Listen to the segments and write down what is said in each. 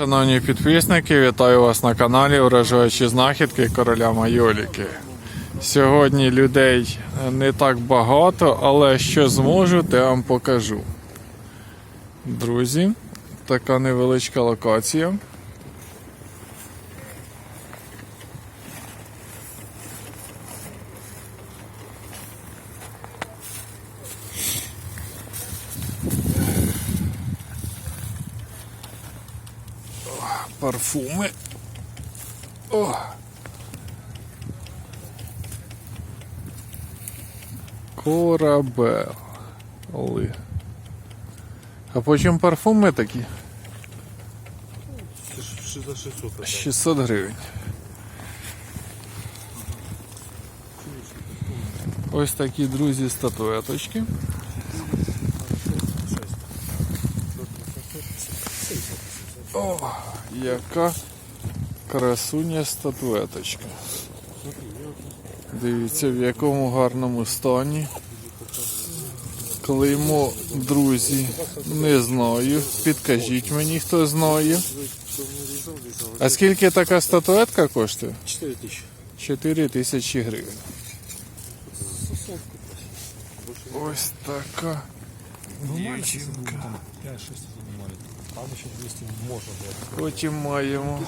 Шановні підписники, вітаю вас на каналі Вражаючі знахідки короля Майоліки. Сьогодні людей не так багато, але що зможу, те вам покажу. Друзі, така невеличка локація. Парфуми. О. Корабел. Оли. А по чому парфуми такі? Що за 600? 600 гривень. Ось такі, друзі, статуеточки. О, Яка красуня статуеточка. Дивіться, в якому гарному стані. Клеймо, друзі, не знаю. Підкажіть мені, хто знає. А скільки така статуетка коштує? 4 тисячі. 4 тисячі гривень. Ось така дівчинка. 5-6 занимали. Там еще 200 можно было. Потім маємо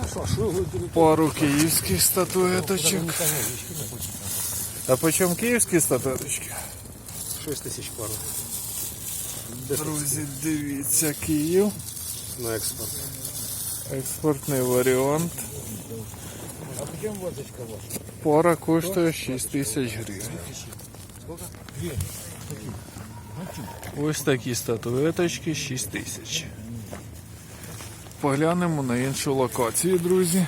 Ну что, что вы говорите? пару київських статуеточок. А по чому київські статуеточки? 6 тысяч пару. Друзі, дивіться, Київ. На экспорт. Експортний варіант. А почем водочка ваша? Пара коштує 6 тисяч гривень. Ось такі статуеточки 6 тисяч. Поглянемо на іншу локацію, друзі.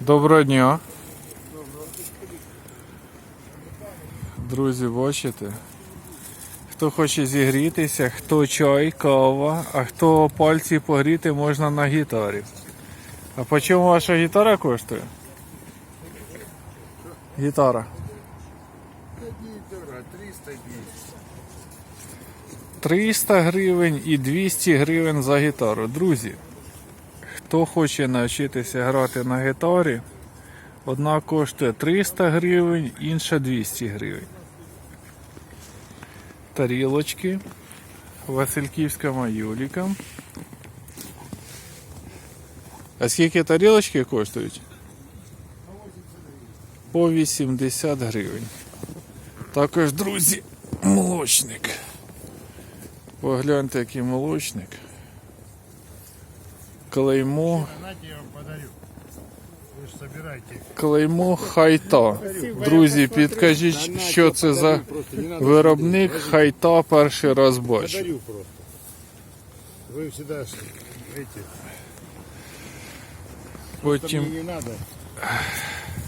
Доброго дня. Друзі, бачите? Хто хоче зігрітися, хто чай, кава, а хто пальці погріти можна на гітарі. А по чому ваша гітара коштує? Гітара. 300 гривень і 200 гривень за гітару. Друзі, хто хоче навчитися грати на гітарі, одна коштує 300 гривень, інша 200 гривень. Тарілочки. Васильківська майоліка. А скільки тарілочки коштують? По 80 гривень. Також, друзі, молочник. Погляньте, який молочник. Клеймо. Я вам подарю. Вы же собираете. Клеймо хайта. Друзі, підкажіть, що це за виробник хайта перший раз бачу. Подарю просто. Вы всегда ж эти. Потім Мне не надо.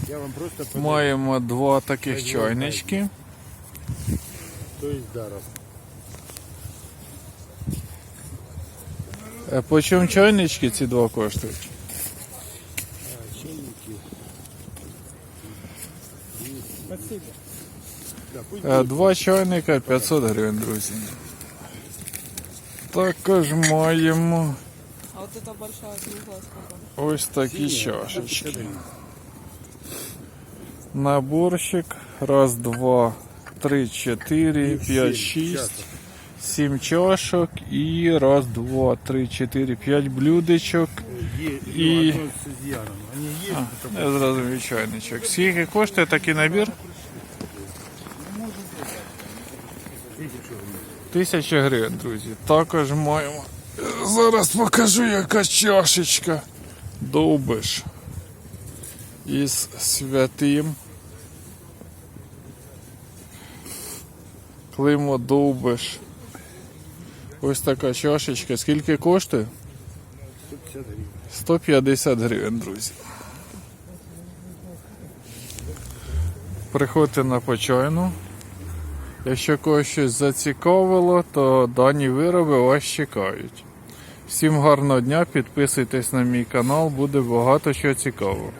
Я вам просто подарю. маємо два таких чайнички. То есть даром. Е, По чому чайнички ці два коштують? Два чайника 500 гривень, друзі. Також маємо ось такі чашечки. Наборщик. Раз, два, три, чотири, п'ять, шість. Сім чашок і раз, два, три, чотири, п'ять блюдечок. Ну. Они есть, Я зрозумів чайничок. Скільки коштує такий набір? Тисяча гривень, друзі. Також маємо. Зараз покажу, яка чашечка. Довбиш. Із святим. Климо довбиш. Ось така чашечка. Скільки коштує? 150 гривен. 150 гривень, друзі. Приходьте на почайну. Якщо когось щось зацікавило, то дані вироби вас чекають. Всім гарного дня, підписуйтесь на мій канал, буде багато чого цікавого.